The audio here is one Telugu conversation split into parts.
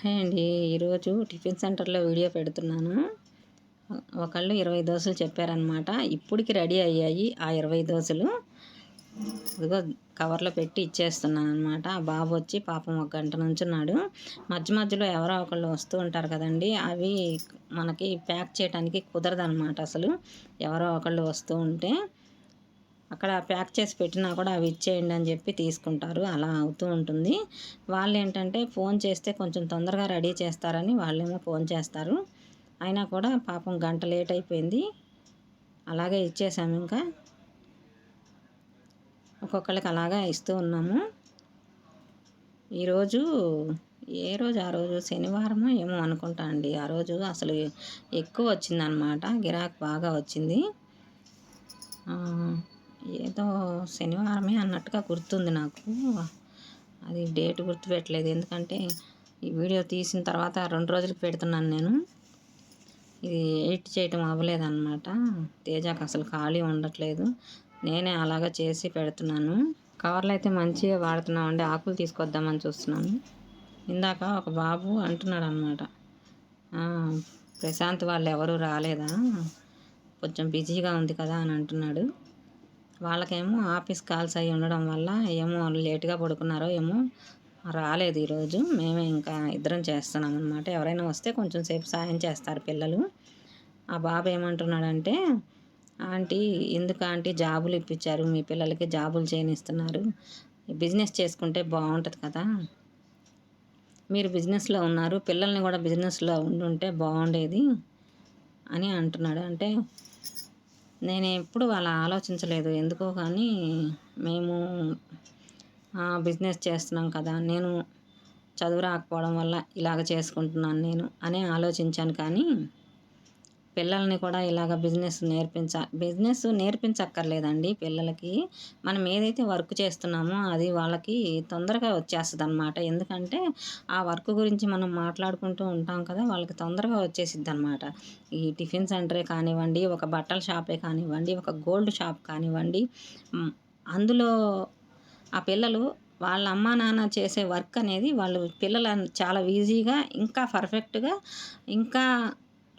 హాయ్ అండి. ఈరోజు టిఫిన్ సెంటర్లో వీడియో పెడుతున్నాను. ఒకళ్ళు ఇరవై దోశలు చెప్పారనమాట ఇప్పటికి రెడీ అయ్యాయి ఆ ఇరవై దోశలు. ఇదిగో కవర్లో పెట్టి ఇచ్చేస్తున్నాను అనమాట ఆ బాబు వచ్చి పాపం ఒక గంట నుంచున్నాడు మధ్య మధ్యలో ఎవరో ఒకళ్ళు వస్తూ ఉంటారు కదండి. అవి మనకి ప్యాక్ చేయడానికి కుదరదనమాట అసలు. ఎవరో ఒకళ్ళు వస్తూ ఉంటే అక్కడ ప్యాక్ చేసి పెట్టినా కూడా అవి ఇచ్చేయండి అని చెప్పి తీసుకుంటారు. అలా అవుతూ ఉంటుంది. వాళ్ళు ఏంటంటే ఫోన్ చేస్తే కొంచెం తొందరగా రెడీ చేస్తారని వాళ్ళేమో ఫోన్ చేస్తారు. అయినా కూడా పాపం గంట లేట్ అయిపోయింది. అలాగే ఇచ్చేసాము ఇంకా. ఒక్కొక్కరికి అలాగా ఇస్తూ ఉన్నాము. ఈరోజు ఏ రోజు? ఆ రోజు శనివారమో ఏమో అనుకుంటా అండి. ఆ రోజు అసలు ఎక్కువ వచ్చిందనమాట. గిరాక్ బాగా వచ్చింది. ఏదో శనివారమే అన్నట్టుగా గుర్తుంది నాకు. అది డేట్ గుర్తుపెట్టలేదు. ఎందుకంటే ఈ వీడియో తీసిన తర్వాత రెండు రోజులకు పెడుతున్నాను నేను. ఇది ఎడిట్ చేయటం అవ్వలేదన్నమాట. తేజాకు అసలు ఖాళీ ఉండట్లేదు. నేనే అలాగా చేసి పెడుతున్నాను. కవర్లు అయితే మంచిగా వాడుతున్నామండి. ఆకులు తీసుకొద్దామని చూస్తున్నాను. ఇందాక ఒక బాబు అంటున్నాడు అనమాట ప్రశాంత్ వాళ్ళు ఎవరు రాలేదా? కొంచెం బిజీగా ఉంది కదా అని అంటున్నాడు. వాళ్ళకేమో ఆఫీస్ కాల్స్ అయి ఉండడం వల్ల ఏమో లేట్గా పడుకున్నారో ఏమో రాలేదు ఈరోజు. మేమే ఇంకా ఇద్దరం చేస్తున్నాం అనమాట ఎవరైనా వస్తే కొంచెం సేపు సాయం చేస్తారు పిల్లలు. ఆ బాబు ఏమంటున్నాడంటే ఆంటీ ఎందుకు ఆంటీ జాబులు ఇప్పించారు? మీ పిల్లలకి జాబులు చేయనిస్తున్నారు. బిజినెస్ చేసుకుంటే బాగుంటుంది కదా. మీరు బిజినెస్లో ఉన్నారు. పిల్లల్ని కూడా బిజినెస్లో ఉండుంటే బాగుండేది అని అంటున్నాడు. అంటే నేను ఎప్పుడు అలా ఆలోచించలేదు. ఎందుకో కానీ మేము బిజినెస్ చేస్తున్నాం కదా నేను చదువు రాకపోవడం వల్ల ఇలాగ చేసుకుంటున్నాను నేను అని ఆలోచించాను కానీ పిల్లల్ని కూడా ఇలాగ బిజినెస్ నేర్పించ బిజినెస్ నేర్పించక్కర్లేదండి పిల్లలకి. మనం ఏదైతే వర్క్ చేస్తున్నామో అది వాళ్ళకి తొందరగా వచ్చేస్తుంది అనమాట ఎందుకంటే ఆ వర్క్ గురించి మనం మాట్లాడుకుంటూ ఉంటాం కదా వాళ్ళకి తొందరగా వచ్చేసిద్ది అనమాట ఈ టిఫిన్ సెంటరే కానివ్వండి ఒక బట్టల షాపే కానివ్వండి ఒక గోల్డ్ షాప్ కానివ్వండి అందులో ఆ పిల్లలు వాళ్ళ అమ్మా నాన్న చేసే వర్క్ అనేది వాళ్ళు పిల్లలు చాలా ఈజీగా ఇంకా పర్ఫెక్ట్గా ఇంకా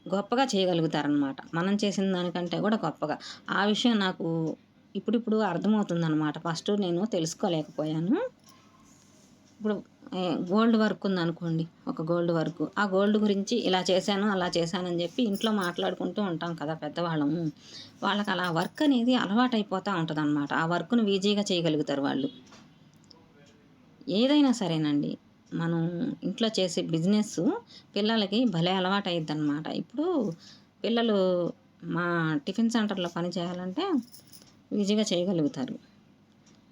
గొప్పగా చేయగలుగుతారనమాట మనం చేసిన దానికంటే కూడా గొప్పగా. ఆ విషయం నాకు ఇప్పుడిప్పుడు అర్థమవుతుందనమాట ఫస్ట్ నేను తెలుసుకోలేకపోయాను. ఇప్పుడు గోల్డ్ వర్క్ ఉందనుకోండి ఒక గోల్డ్ వర్క్. ఆ గోల్డ్ గురించి ఇలా చేశాను అలా చేశానని చెప్పి ఇంట్లో మాట్లాడుకుంటూ ఉంటాం కదా పెద్దవాళ్ళము. వాళ్ళకి అలా వర్క్ అనేది అలవాటైపోతూ ఉంటుంది అనమాట ఆ వర్క్ను ఈజీగా చేయగలుగుతారు వాళ్ళు. ఏదైనా సరేనండి. మనం ఇంట్లో చేసే బిజినెస్ పిల్లలకి భలే అలవాటు అయ్యిద్ది అనమాట ఇప్పుడు పిల్లలు మా టిఫిన్ సెంటర్లో పని చేయాలంటే ఈజీగా చేయగలుగుతారు.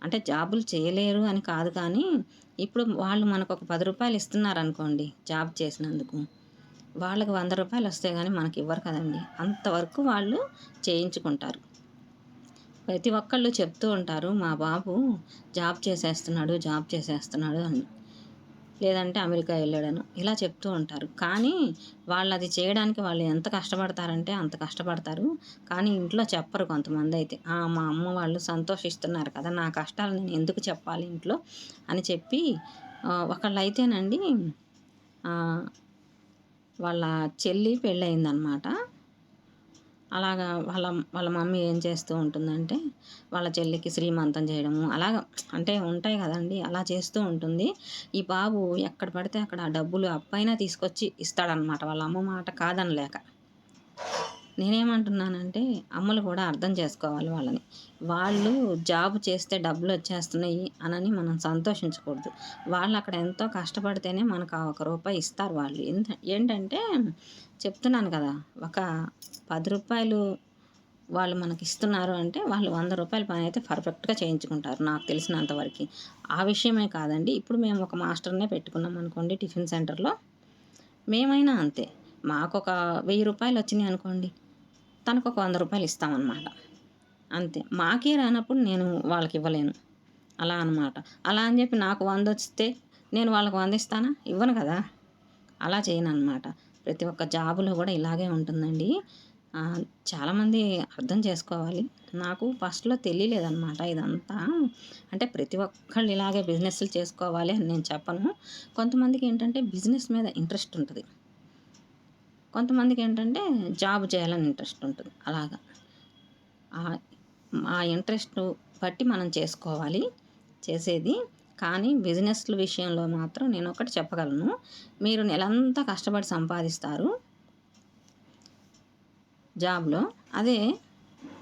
అంటే జాబులు చేయలేరు అని కాదు కానీ ఇప్పుడు వాళ్ళు మనకు ఒక పది రూపాయలు ఇస్తున్నారు అనుకోండి జాబ్ చేసినందుకు. వాళ్ళకి వంద రూపాయలు వస్తే కానీ మనకి ఇవ్వరు కదండి అంతవరకు వాళ్ళు చేయించుకుంటారు. ప్రతి ఒక్కళ్ళు చెప్తూ ఉంటారు మా బాబు జాబ్ చేసేస్తున్నాడు జాబ్ చేసేస్తున్నాడు అని. లేదంటే అమెరికా వెళ్ళాడను. ఇలా చెప్తూ ఉంటారు. కానీ వాళ్ళు అది చేయడానికి వాళ్ళు ఎంత కష్టపడతారంటే అంత కష్టపడతారు. కానీ ఇంట్లో చెప్పరు కొంతమంది అయితే. మా అమ్మ వాళ్ళు సంతోషిస్తున్నారు కదా నా కష్టాలు నేను ఎందుకు చెప్పాలి ఇంట్లో? అని చెప్పి ఒకళ్ళు అయితేనండి వాళ్ళ చెల్లి పెళ్ళయిందనమాట. అలాగా వాళ్ళ వాళ్ళ మమ్మీ ఏం చేస్తూ ఉంటుందంటే వాళ్ళ చెల్లికి శ్రీమంతం చేయడము. అలాగ అంటే ఉంటాయి కదండి అలా చేస్తూ ఉంటుంది. ఈ బాబు ఎక్కడ పడితే అక్కడ డబ్బులు అప్పైనా తీసుకొచ్చి ఇస్తాడనమాట వాళ్ళ అమ్మ మాట కాదనలేక. నేనేమంటున్నానంటే అమ్మలు కూడా అర్థం చేసుకోవాలి వాళ్ళని. వాళ్ళు జాబ్ చేస్తే డబ్బులు వచ్చేస్తున్నాయి అనని మనం సంతోషించకూడదు. వాళ్ళు అక్కడ ఎంతో కష్టపడితేనే మనకు ఆ ఒక రూపాయి ఇస్తారు వాళ్ళు. ఏంటంటే చెప్తున్నాను కదా ఒక పది రూపాయలు వాళ్ళు మనకి ఇస్తున్నారు అంటే వాళ్ళు వంద రూపాయల పని అయితే పర్ఫెక్ట్గా చేయించుకుంటారు నాకు తెలిసినంతవరకు ఆ విషయమే కాదండి. ఇప్పుడు మేము ఒక మాస్టర్నే పెట్టుకున్నాం అనుకోండి టిఫిన్ సెంటర్లో. మేమైనా అంతే. మాకు ఒక వెయ్యి రూపాయలు వచ్చినాయి అనుకోండి. తనకు ఒక వంద రూపాయలు ఇస్తామన్నమాట. అంతే. మాకే రానప్పుడు నేను వాళ్ళకి ఇవ్వలేను. అలా అనమాట అలా అని చెప్పి నాకు వంద వస్తే నేను వాళ్ళకి వంద ఇస్తానా? ఇవ్వను కదా. అలా చేయను అనమాట ప్రతి ఒక్క జాబులో కూడా ఇలాగే ఉంటుందండి. చాలామంది అర్థం చేసుకోవాలి. నాకు ఫస్ట్లో తెలియలేదన్నమాట ఇదంతా. అంటే ప్రతి ఒక్కళ్ళు ఇలాగే బిజినెస్లు చేసుకోవాలి అని నేను చెప్పను. కొంతమందికి ఏంటంటే బిజినెస్ మీద ఇంట్రెస్ట్ ఉంటుంది. కొంతమందికి ఏంటంటే జాబ్ చేయాలని ఇంట్రెస్ట్ ఉంటుంది. అలాగా. ఆ- ఇంట్రెస్ట్ బట్టి మనం చేసుకోవాలి చేసేది. కానీ బిజినెస్ల విషయంలో మాత్రం నేను ఒకటి చెప్పగలను. మీరు నెలంతా కష్టపడి సంపాదిస్తారు జాబ్లో. అదే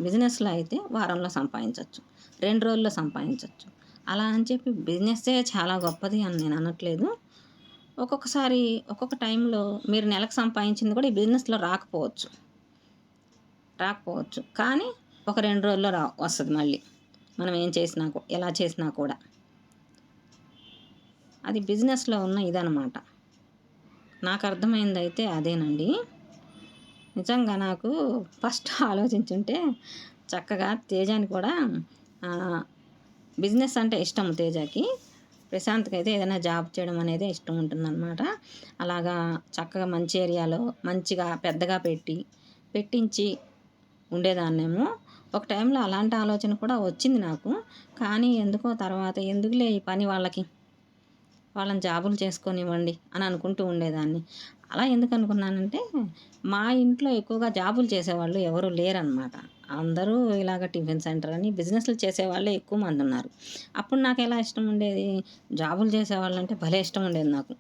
బిజినెస్లో అయితే వారంలో సంపాదించవచ్చు రెండు రోజుల్లో సంపాదించవచ్చు అలా అని చెప్పి బిజినెస్సే చాలా గొప్పది అని నేను అనట్లేదు. ఒక్కొక్కసారి ఒక్కొక్క టైంలో మీరు నెలకు సంపాదించింది కూడా ఈ బిజినెస్లో రాకపోవచ్చు. రాకపోవచ్చు. కానీ ఒక రెండు రోజుల్లో రా వస్తుంది మళ్ళీ. మనం ఏం చేసినా ఎలా చేసినా కూడా. అది బిజినెస్లో ఉన్న ఇదనమాట నాకు అర్థమైంది అయితే అదేనండి. నిజంగా నాకు ఫస్ట్ ఆలోచించుంటే చక్కగా తేజాని కూడా బిజినెస్ అంటే ఇష్టం తేజాకి. ప్రశాంత్కి అయితే ఏదైనా జాబ్ చేయడం అనేది ఇష్టం ఉంటుందన్నమాట. అలాగా చక్కగా మంచి ఏరియాలో మంచిగా పెద్దగా పెట్టి పెట్టించి ఉండేదాన్నేమో. ఒక టైంలో అలాంటి ఆలోచన కూడా వచ్చింది నాకు. కానీ ఎందుకో తర్వాత ఎందుకులే ఈ పని వాళ్ళకి? వాళ్ళని జాబులు చేసుకొనివ్వండి అని అనుకుంటూ ఉండేదాన్ని. అలా ఎందుకు అనుకున్నానంటే మా ఇంట్లో ఎక్కువగా జాబులు చేసేవాళ్ళు ఎవరు లేరనమాట అందరూ ఇలాగ టిఫిన్ సెంటర్ అని బిజినెస్లు చేసేవాళ్ళే ఎక్కువ మంది ఉన్నారు. అప్పుడు నాకు ఎలా ఇష్టం ఉండేది? జాబులు చేసేవాళ్ళు అంటే భలే ఇష్టం ఉండేది నాకు.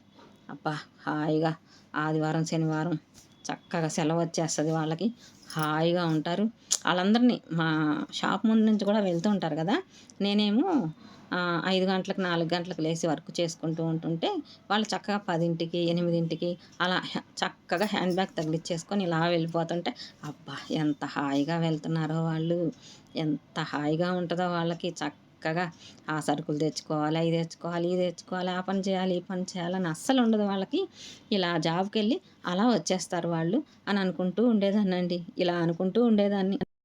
అబ్బా హాయిగా ఆదివారం శనివారం చక్కగా సెలవు వచ్చేస్తుంది వాళ్ళకి. హాయిగా ఉంటారు. వాళ్ళందరినీ మా షాప్ ముందు నుంచి కూడా వెళ్తూ ఉంటారు కదా. నేనేమో ఐదు గంటలకు నాలుగు గంటలకు లేచి వర్క్ చేసుకుంటూ ఉంటుంటే వాళ్ళు చక్కగా పదింటికి ఎనిమిదింటికి అలా చక్కగా హ్యాండ్ బ్యాగ్ తగిలిచ్చేసుకొని ఇలా వెళ్ళిపోతుంటే అబ్బా ఎంత హాయిగా వెళ్తున్నారో వాళ్ళు. ఎంత హాయిగా ఉంటుందో వాళ్ళకి చక్క చక్కగా ఆ సరుకులు తెచ్చుకోవాలి ఇది తెచ్చుకోవాలి ఇది తెచ్చుకోవాలి ఆ పని చేయాలి ఈ పని చేయాలని అస్సలు ఉండదు వాళ్ళకి. ఇలా జాబ్కి వెళ్ళి అలా వచ్చేస్తారు వాళ్ళు అని అనుకుంటూ ఉండేదాన్నండి. ఇలా అనుకుంటూ ఉండేదాన్ని.